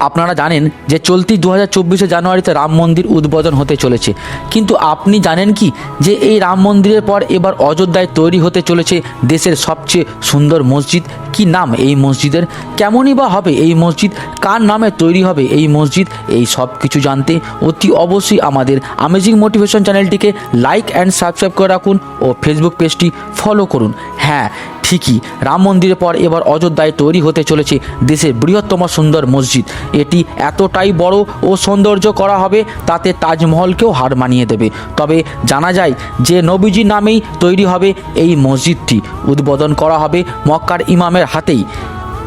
আপনারা জানেন যে চলতি দু হাজার জানুয়ারিতে রাম মন্দির উদ্বোধন হতে চলেছে। কিন্তু আপনি জানেন কি যে এই রাম মন্দিরের পর এবার অযোধ্যায় তৈরি হতে চলেছে দেশের সবচেয়ে সুন্দর মসজিদ? কি নাম এই মসজিদের? কেমনই বা হবে এই মসজিদ? কার নামে তৈরি হবে এই মসজিদ? এই সব কিছু জানতে অতি অবশ্যই আমাদের আমেজিং মোটিভেশন চ্যানেলটিকে লাইক অ্যান্ড সাবস্ক্রাইব করে রাখুন ও ফেসবুক পেজটি ফলো করুন। হ্যাঁ ঠিকই। রাম মন্দিরের পর এবার অযোধ্যায় তৈরি হতে চলেছে দেশের বৃহত্তম সুন্দর মসজিদ। এটি এতটাই বড় ও সৌন্দর্য করা হবে, তাতে তাজমহলকেও হার মানিয়ে দেবে। তবে জানা যায় যে নবীজি নামেই তৈরি হবে এই মসজিদটি। উদ্বোধন করা হবে মক্কার ইমামের হাতেই।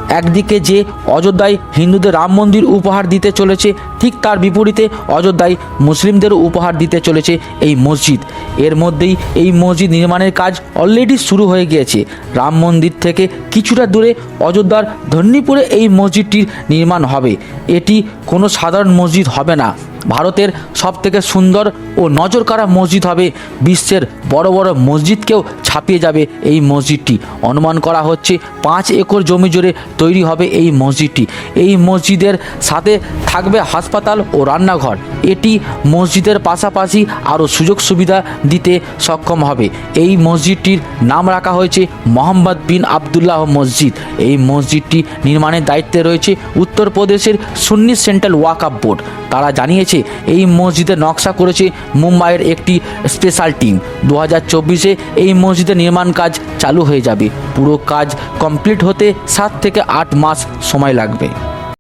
একদিকে যে অযোধ্যায় হিন্দুদের রাম মন্দির উপহার দিতে চলেছে, ঠিক তার বিপরীতে অযোধ্যায় মুসলিমদেরও উপহার দিতে চলেছে এই মসজিদ। এর মধ্যেই এই মসজিদ নির্মাণের কাজ অলরেডি শুরু হয়ে গিয়েছে। রাম মন্দির থেকে কিছুটা দূরে অযোধ্যার ধন্যীপুরে এই মসজিদটির নির্মাণ হবে। এটি কোনো সাধারণ মসজিদ হবে না। ভারতের সবথেকে সুন্দর ও নজর কাড়া মসজিদ হবে বিশ্বের বড় বড় মসজিদকেও ছাপিয়ে যাবে এই মসজিদটি। অনুমান করা হচ্ছে পাঁচ একর জমি জুড়ে তৈরি হবে এই মসজিদটি। এই মসজিদের সাথে থাকবে হাসপাতাল ও রান্নাঘর। এটি মসজিদের পাশাপাশি আরও সুযোগ সুবিধা দিতে সক্ষম হবে। এই মসজিদটির নাম রাখা হয়েছে মোহাম্মদ বিন আবদুল্লাহ মসজিদ। এই মসজিদটি নির্মাণের দায়িত্বে রয়েছে উত্তরপ্রদেশের সুন্নি সেন্ট্রাল ওয়াকআপ বোর্ড। তারা জানিয়েছে, এই মসজিদের নকশা করেছে মুম্বাইয়ের একটি স্পেশাল টিম। দু হাজার এই মসজিদের নির্মাণ কাজ চালু হয়ে যাবে। পুরো কাজ কমপ্লিট হতে সাত থেকে আট মাস সময় লাগবে।